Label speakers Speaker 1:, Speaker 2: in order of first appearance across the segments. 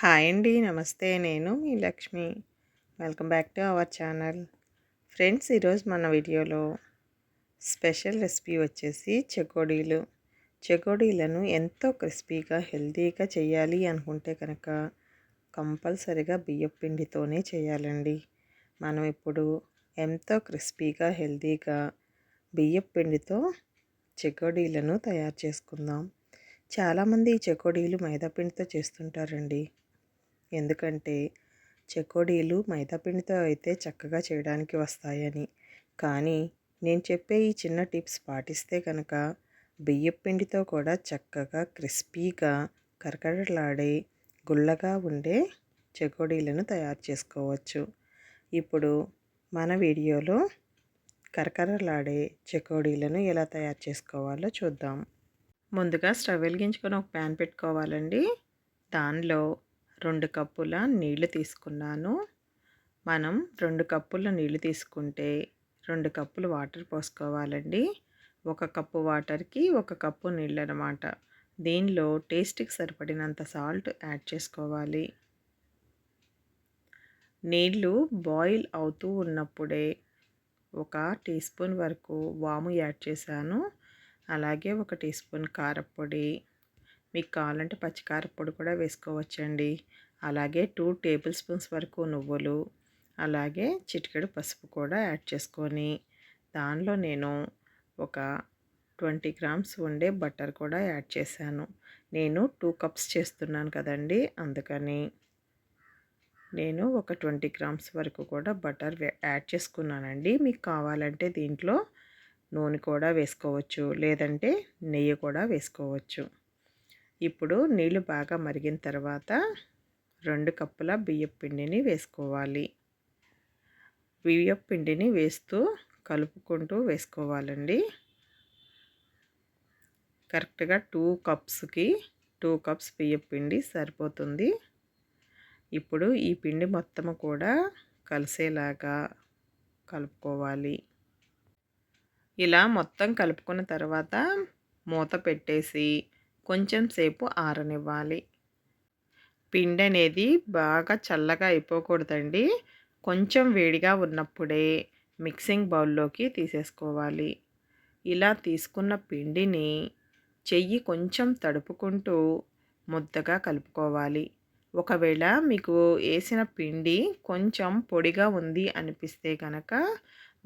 Speaker 1: Hi అండి నమస్తే. నేను మీ Lakshmi. Welcome back to our channel. Friends ఈరోజు మన వీడియోలో స్పెషల్ రెసిపీ వచ్చేసి చెకోడీలు. చెకోడీలను ఎంతో క్రిస్పీగా హెల్తీగా చేయాలి అనుకుంటే కనుక కంపల్సరిగా బియ్యం పిండితోనే చేయాలండి. మనం ఇప్పుడు ఎంతో క్రిస్పీగా హెల్తీగా బియ్యం పిండితో చెకోడీలను తయారు చేసుకుందాం. చాలామంది ఈ చెకోడీలు మైదాపిండితో చేస్తుంటారండి. ఎందుకంటే చెకోడీలు మైదాపిండితో అయితే చక్కగా చేయడానికి వస్తాయని. కానీ నేను చెప్పే ఈ చిన్న టిప్స్ పాటిస్తే కనుక బియ్యపిండితో కూడా చక్కగా క్రిస్పీగా కరకరలాడే గుల్లగా ఉండే చెకోడీలను తయారు చేసుకోవచ్చు. ఇప్పుడు మన వీడియోలో కరకరలాడే చెకోడీలను ఎలా తయారు చేసుకోవాలో చూద్దాం. ముందుగా స్టవ్ వెలిగించుకొని ఒక ప్యాన్ పెట్టుకోవాలండి. దానిలో రెండు కప్పుల నీళ్ళు తీసుకున్నాను. మనం రెండు కప్పుల నీళ్ళు తీసుకుంటే రెండు కప్పులు వాటర్ పోసుకోవాలండి. ఒక కప్పు వాటర్కి ఒక కప్పు నీళ్ళు అనమాట దీనిలో టేస్ట్కి సరిపడినంత సాల్ట్ యాడ్ చేసుకోవాలి. నీళ్ళు బాయిల్ అవుతూ ఉన్నప్పుడే ఒక టీ స్పూన్ వరకు వాము యాడ్ చేశాను. అలాగే ఒక టీ స్పూన్ కారపొడి మీకు కావాలంటే పచ్చికారపొడి కూడా వేసుకోవచ్చండి. అలాగే టూ టేబుల్ స్పూన్స్ వరకు నువ్వులు అలాగే చిటికెడు పసుపు కూడా యాడ్ చేసుకొని దానిలో నేను ఒక ట్వంటీ గ్రామ్స్ ఉండే బటర్ కూడా యాడ్ చేశాను. నేను టూ కప్స్ చేస్తున్నాను కదండి అందుకని నేను ఒక ట్వంటీ గ్రామ్స్ వరకు కూడా బటర్ యాడ్ చేసుకున్నానండి. మీకు కావాలంటే దీంట్లో నూనె కూడా వేసుకోవచ్చు లేదంటే నెయ్యి కూడా వేసుకోవచ్చు. ఇప్పుడు నీళ్ళు బాగా మరిగిన తర్వాత రెండు కప్పుల బియ్యపిండిని వేసుకోవాలి. బియ్యపిండిని వేస్తూ కలుపుకుంటూ వేసుకోవాలండి. కరెక్ట్గా టూ కప్స్కి టూ కప్స్ బియ్యపిండి సరిపోతుంది. ఇప్పుడు ఈ పిండి మొత్తం కూడా కలిసేలాగా కలుపుకోవాలి. ఇలా మొత్తం కలుపుకున్న తర్వాత మూత పెట్టేసి కొంచెం సేపు ఆరనివ్వాలి. పిండి అనేది బాగా చల్లగా అయిపోకూడదండి. కొంచెం వేడిగా ఉన్నప్పుడే మిక్సింగ్ బౌల్లోకి తీసేసుకోవాలి. ఇలా తీసుకున్న పిండిని చెయ్యి కొంచెం తడుపుకుంటూ ముద్దగా కలుపుకోవాలి. ఒకవేళ మీకు వేసిన పిండి కొంచెం పొడిగా ఉంది అనిపిస్తే కనుక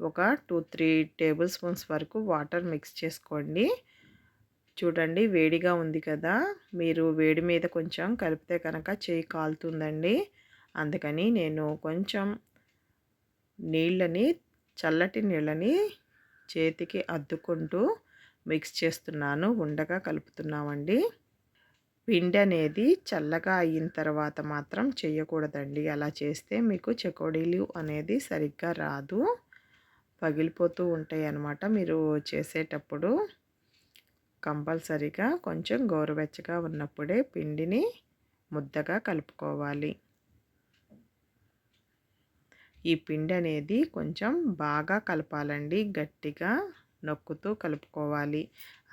Speaker 1: ఒక టూ త్రీ టేబుల్ స్పూన్స్ వరకు వాటర్ మిక్స్ చేసుకోండి. చూడండి వేడిగా ఉంది కదా. మీరు వేడి మీద కొంచెం కలిపితే కనుక చేయి కాలుతుందండి. అందుకని నేను కొంచెం నీళ్ళని చల్లటి నీళ్ళని చేతికి అద్దుకుంటూ మిక్స్ చేస్తున్నాను. ఉండగా కలుపుతున్నామండి. పిండి అనేది చల్లగా అయిన తర్వాత మాత్రం చేయకూడదండి. అలా చేస్తే మీకు చెకోడీలు అనేది సరిగ్గా రాదు. పగిలిపోతూ ఉంటాయి అన్నమాట మీరు చేసేటప్పుడు. కంపల్సరీగా కొంచెం గోరువెచ్చగా ఉన్నప్పుడే పిండిని ముద్దగా కలుపుకోవాలి. ఈ పిండి అనేది కొంచెం బాగా కలపాలండి. గట్టిగా నొక్కుతూ కలుపుకోవాలి.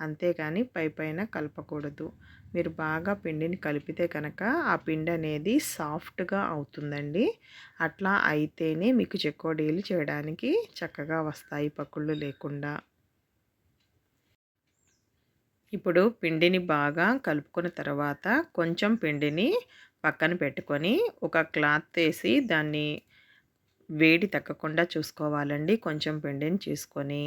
Speaker 1: అంతేగాని పై పైన కలపకూడదు. మీరు బాగా పిండిని కలిపితే కనుక ఆ పిండి అనేది సాఫ్ట్గా అవుతుందండి. అట్లా అయితేనే మీకు చెక్కోడీలు చేయడానికి చక్కగా వస్తాయి పక్కుళ్ళు లేకుండా. ఇప్పుడు పిండిని బాగా కలుపుకున్న తర్వాత కొంచెం పిండిని పక్కన పెట్టుకొని ఒక క్లాత్ వేసి దాన్ని వేడి తగ్గకుండా చూసుకోవాలండి. కొంచెం పిండిని చూసుకొని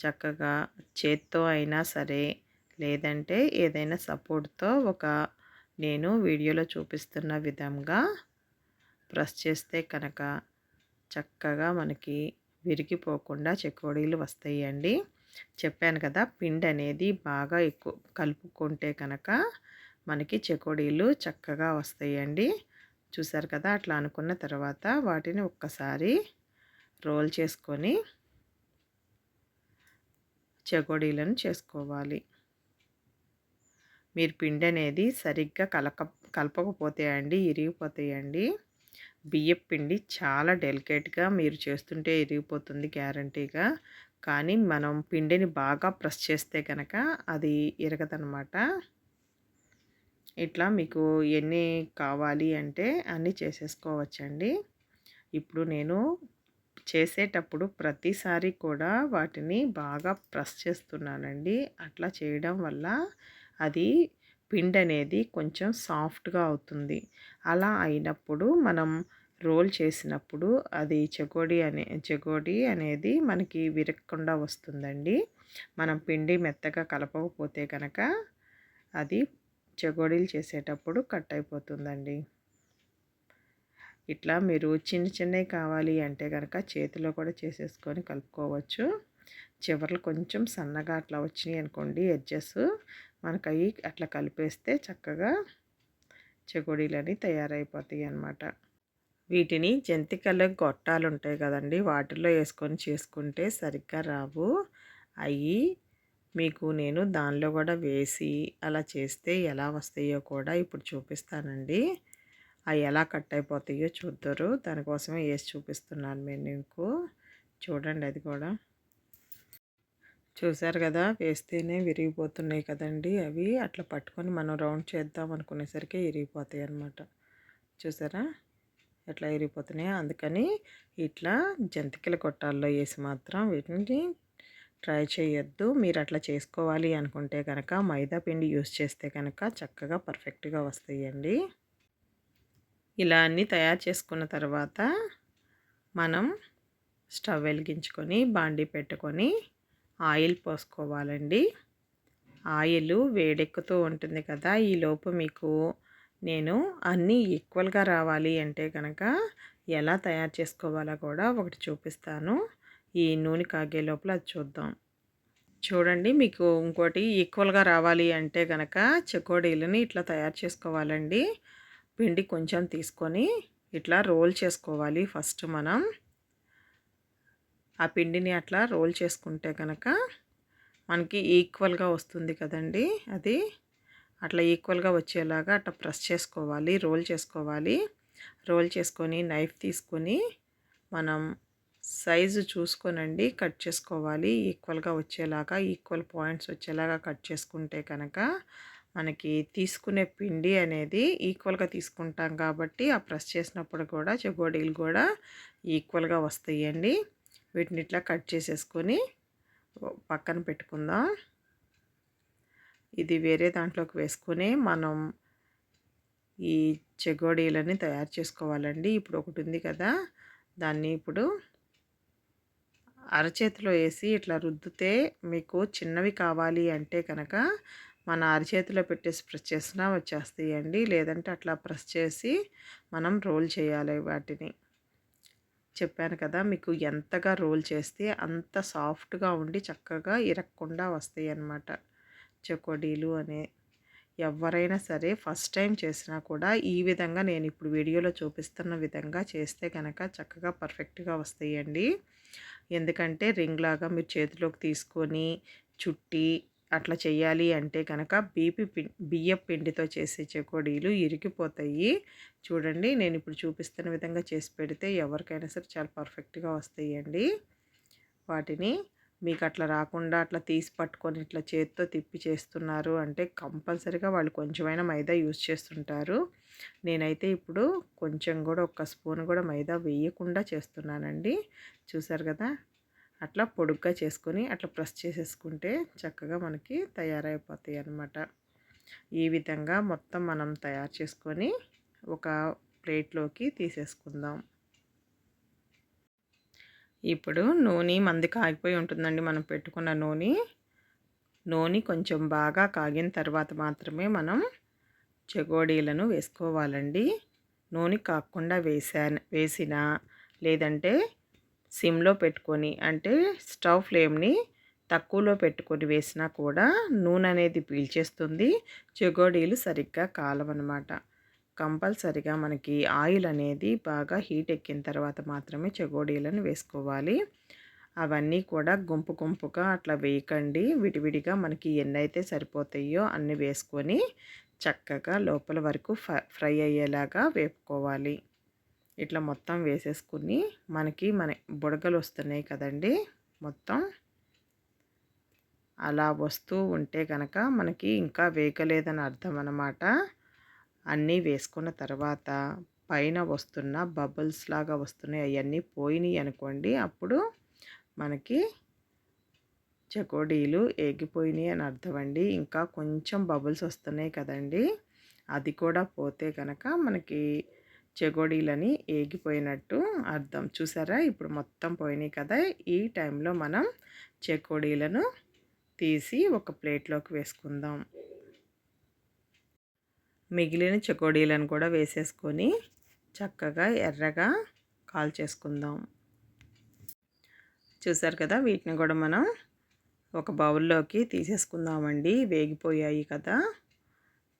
Speaker 1: చక్కగా చేత్తో అయినా సరే లేదంటే ఏదైనా సపోర్ట్తో ఒక నేను వీడియోలో చూపిస్తున్న విధంగా ప్రెస్ చేస్తే కనుక చక్కగా మనకి విరిగిపోకుండా చెకోడీలు వస్తాయండి. చెప్పాను కదా పిండి అనేది బాగా ఎక్కువ కలుపుకుంటే కనుక మనకి చెకోడీలు చక్కగా వస్తాయండి. చూసారు కదా అట్లా అనుకున్న తర్వాత వాటిని ఒక్కసారి రోల్ చేసుకొని చెకోడీలను చేసుకోవాలి. మీరు పిండి అనేది సరిగ్గా కలక కలపకపోతే అండి ఇరిగిపోతాయండి బియ్యం పిండి చాలా డెలికేట్గా మీరు చేస్తుంటే ఇరిగిపోతుంది గ్యారంటీగా. కానీ మనం పిండిని బాగా ప్రెస్ చేస్తే కనుక అది ఇరగదనమాట ఇట్లా మీకు ఎన్ని కావాలి అంటే అన్నీ చేసేసుకోవచ్చండి. ఇప్పుడు నేను చేసేటప్పుడు ప్రతిసారి కూడా వాటిని బాగా ప్రెస్ చేస్తున్నానండి. అట్లా చేయడం వల్ల అది పిండి అనేది కొంచెం సాఫ్ట్గా అవుతుంది. అలా అయినప్పుడు మనం రోల్ చేసినప్పుడు అది చెగోడి అనే చెగోడి అనేది మనకి విరక్కుండా వస్తుందండి. మనం పిండి మెత్తగా కలపకపోతే కనుక అది చెగోడీలు చేసేటప్పుడు కట్ అయిపోతుందండి. ఇట్లా మీరు చిన్న చిన్నవి కావాలి అంటే కనుక చేతిలో కూడా చేసేసుకొని కలుపుకోవచ్చు. చివర్లు కొంచెం సన్నగా అట్లా వచ్చినాయి అనుకోండి ఎడ్జెస్ మనకు అవి అట్లా కలిపేస్తే చక్కగా చెగోడీలని తయారైపోతాయి అన్నమాట. వీటిని జంతికల గొట్టాలు ఉంటాయి కదండి వాటిల్లో వేసుకొని చేసుకుంటే సరిగ్గా రావు. అవి మీకు నేను దానిలో కూడా వేసి అలా చేస్తే ఎలా వస్తాయో కూడా ఇప్పుడు చూపిస్తానండి. అవి ఎలా కట్ అయిపోతాయో చూద్దరు. దానికోసమే వేసి చూపిస్తున్నాను నేను మీకు. చూడండి అది కూడా. చూసారు కదా వేస్తేనే విరిగిపోతున్నాయి కదండి అవి. అట్లా పట్టుకొని మనం రౌండ్ చేద్దాం అనుకునేసరికి విరిగిపోతాయి అన్నమాట చూసారా? ఎట్లా విరిగిపోతున్నాయో అందుకని ఇట్లా జంతికల కొట్టాల్లో వేసి మాత్రం వీటిని ట్రై చేయొద్దు. మీరు అట్లా చేసుకోవాలి అనుకుంటే కనుక మైదా పిండి యూస్ చేస్తే కనుక చక్కగా పర్ఫెక్ట్గా వస్తాయండి. ఇలా అన్నీ తయారు చేసుకున్న తర్వాత మనం స్టవ్ వెలిగించుకొని బాండీ పెట్టుకొని ఆయిల్ పోసుకోవాలండి. ఆయిల్ వేడెక్కుతూ ఉంటుంది కదా ఈలోపు మీకు నేను అన్నీ ఈక్వల్గా రావాలి అంటే కనుక ఎలా తయారు చేసుకోవాలో కూడా ఒకటి చూపిస్తాను. ఈ నూనె కాగే లోపల అది చూద్దాం. చూడండి మీకు ఇంకోటి ఈక్వల్గా రావాలి అంటే కనుక చెకోడీలని ఇట్లా తయారు చేసుకోవాలండి. పిండి కొంచెం తీసుకొని ఇట్లా రోల్ చేసుకోవాలి ఫస్ట్ మనం. ఆ పిండిని అట్లా రోల్ చేసుకుంటే కనుక మనకి ఈక్వల్గా వస్తుంది కదండి అది. అట్లా ఈక్వల్గా వచ్చేలాగా అట్లా ప్రెస్ చేసుకోవాలి రోల్ చేసుకోవాలి. రోల్ చేసుకొని నైఫ్ తీసుకొని మనం సైజు చూసుకోనండి కట్ చేసుకోవాలి. ఈక్వల్గా వచ్చేలాగా ఈక్వల్ పాయింట్స్ వచ్చేలాగా కట్ చేసుకుంటే కనుక మనకి తీసుకునే పిండి అనేది ఈక్వల్గా తీసుకుంటాం కాబట్టి ఆ ప్రెస్ చేసినప్పుడు కూడా చెగోడీలు కూడా ఈక్వల్గా వస్తాయండి. వీటిని ఇట్లా కట్ చేసేసుకొని పక్కన పెట్టుకుందాం. ఇది వేరే దాంట్లోకి వేసుకుని మనం ఈ చెగోడీలని తయారు చేసుకోవాలండి. ఇప్పుడు ఒకటి ఉంది కదా దాన్ని ఇప్పుడు అరచేతిలో వేసి ఇట్లా రుద్దితే మీకు చిన్నవి కావాలి అంటే కనుక మన అరచేతిలో పెట్టేసి ప్రెస్ చేసినా వచ్చేస్తాయండి. లేదంటే అట్లా ప్రెస్ చేసి మనం రోల్ చేయాలి వాటిని. చెప్పాను కదా మీకు ఎంతగా రోల్ చేస్తే అంత సాఫ్ట్గా ఉండి చక్కగా ఇరక్కుండా వస్తాయి అన్నమాట చెకోడీలు అనే ఎవరైనా సరే ఫస్ట్ టైం చేసినా కూడా ఈ విధంగా నేను ఇప్పుడు వీడియోలో చూపిస్తున్న విధంగా చేస్తే కనుక చక్కగా పర్ఫెక్ట్గా వస్తాయండి. ఎందుకంటే రింగ్ లాగా మీరు చేతిలోకి తీసుకొని చుట్టి అట్లా చేయాలి అంటే కనుక బీపీ పి బియ్యం పిండితో చేసే చెకోడీలు ఇరిగిపోతాయి. చూడండి నేను ఇప్పుడు చూపిస్తున్న విధంగా చేసి పెడితే ఎవరికైనా సరే చాలా పర్ఫెక్ట్గా వస్తాయండి. వాటిని మీకు అట్లా రాకుండా అట్లా తీసి పట్టుకొని ఇట్లా చేతితో తిప్పి చేస్తున్నారు అంటే కంపల్సరీగా వాళ్ళు కొంచెమైనా మైదా యూజ్ చేస్తుంటారు. నేనైతే ఇప్పుడు కొంచెం కూడా ఒక స్పూన్ కూడా మైదా వేయకుండా చేస్తున్నానండి. చూసారు కదా? అట్లా పొడుగ్గా చేసుకొని అట్లా ప్రెస్ చేసేసుకుంటే చక్కగా మనకి తయారైపోతాయి అన్నమాట. ఈ విధంగా మొత్తం మనం తయారు చేసుకొని ఒక ప్లేట్లోకి తీసేసుకుందాం. ఇప్పుడు నూనె మంది కాగిపోయి ఉంటుందండి. మనం పెట్టుకున్న నూనె నూనె కొంచెం బాగా కాగిన తర్వాత మాత్రమే మనం చెగోడీలను వేసుకోవాలండి. నూనె కాకుండా వేసా వేసిన లేదంటే సిమ్లో పెట్టుకొని అంటే స్టవ్ ఫ్లేమ్ని తక్కువలో పెట్టుకొని వేసినా కూడా నూనె అనేది పీల్చేస్తుంది. చెగోడీలు సరిగ్గా కాలవన్నమాట. కంపల్సరిగా మనకి ఆయిల్ అనేది బాగా హీట్ ఎక్కిన తర్వాత మాత్రమే చెగోడీలను వేసుకోవాలి. అవన్నీ కూడా గుంపు గుంపుగా అట్లా వేయకండి. విడివిడిగా మనకి ఎన్నైతే సరిపోతాయో అన్నీ వేసుకొని చక్కగా లోపల వరకు ఫ్రై అయ్యేలాగా వేపుకోవాలి. ఇట్లా మొత్తం వేసేసుకుని మనకి మన బుడగలు వస్తున్నాయి కదండి మొత్తం. అలా వస్తూ ఉంటే కనుక మనకి ఇంకా వేగలేదని అర్థం అన్నమాట అన్నీ వేసుకున్న తర్వాత పైన వస్తున్న బబుల్స్ లాగా వస్తున్నాయి. అవన్నీ పోయినాయి అనుకోండి. అప్పుడు మనకి చకోడీలు ఏగిపోయినాయి అని అర్థం అండి. ఇంకా కొంచెం బబుల్స్ వస్తున్నాయి కదండి. అది కూడా పోతే కనుక మనకి చెగోడీలని ఏగిపోయినట్టు అర్థం. చూసారా? ఇప్పుడు మొత్తం పోయినాయి కదా. ఈ టైంలో మనం చెకోడీలను తీసి ఒక ప్లేట్లోకి వేసుకుందాం. మిగిలిన చకోడీలను కూడా వేసేసుకొని చక్కగా ఎర్రగా కాల్ చేసుకుందాం. చూసారు కదా వీటిని కూడా మనం ఒక బౌల్లోకి తీసేసుకుందామండి. వేగిపోయాయి కదా.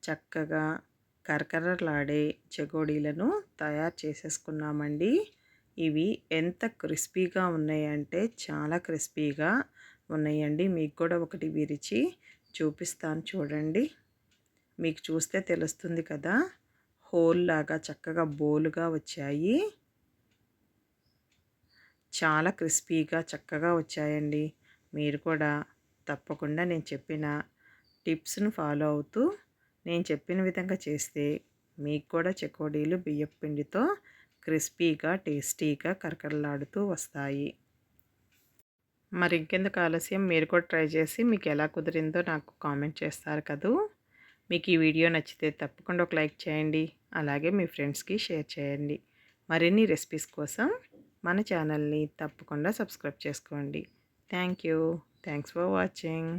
Speaker 1: చక్కగా కరకరలాడే చెగోడీలను తయారు చేసేసుకున్నామండి. ఇవి ఎంత క్రిస్పీగా ఉన్నాయంటే చాలా క్రిస్పీగా ఉన్నాయండి. మీకు కూడా ఒకటి విరిచి చూపిస్తాను చూడండి. మీకు చూస్తే తెలుస్తుంది కదా. హోల్ లాగా చక్కగా బోలుగా వచ్చాయి. చాలా క్రిస్పీగా చక్కగా వచ్చాయండి. మీరు కూడా తప్పకుండా నేను చెప్పిన టిప్స్ను ఫాలో అవుతూ నేను చెప్పిన విధంగా చేస్తే మీకు కూడా చెకోడీలు బియ్యపు పిండితో క్రిస్పీగా టేస్టీగా కరకరలాడుతూ వస్తాయి. మరి ఇంకెందుకు ఆలస్యం? మీరు కూడా ట్రై చేసి మీకు ఎలా కుదిరిందో నాకు కామెంట్ చేస్తారు కదూ. మీకు ఈ వీడియో నచ్చితే తప్పకుండా ఒక లైక్ చేయండి. అలాగే మీ ఫ్రెండ్స్కి షేర్ చేయండి. మరిన్ని రెసిపీస్ కోసం మన ఛానల్ని తప్పకుండా సబ్స్క్రైబ్ చేసుకోండి. Thank you. Thanks for watching.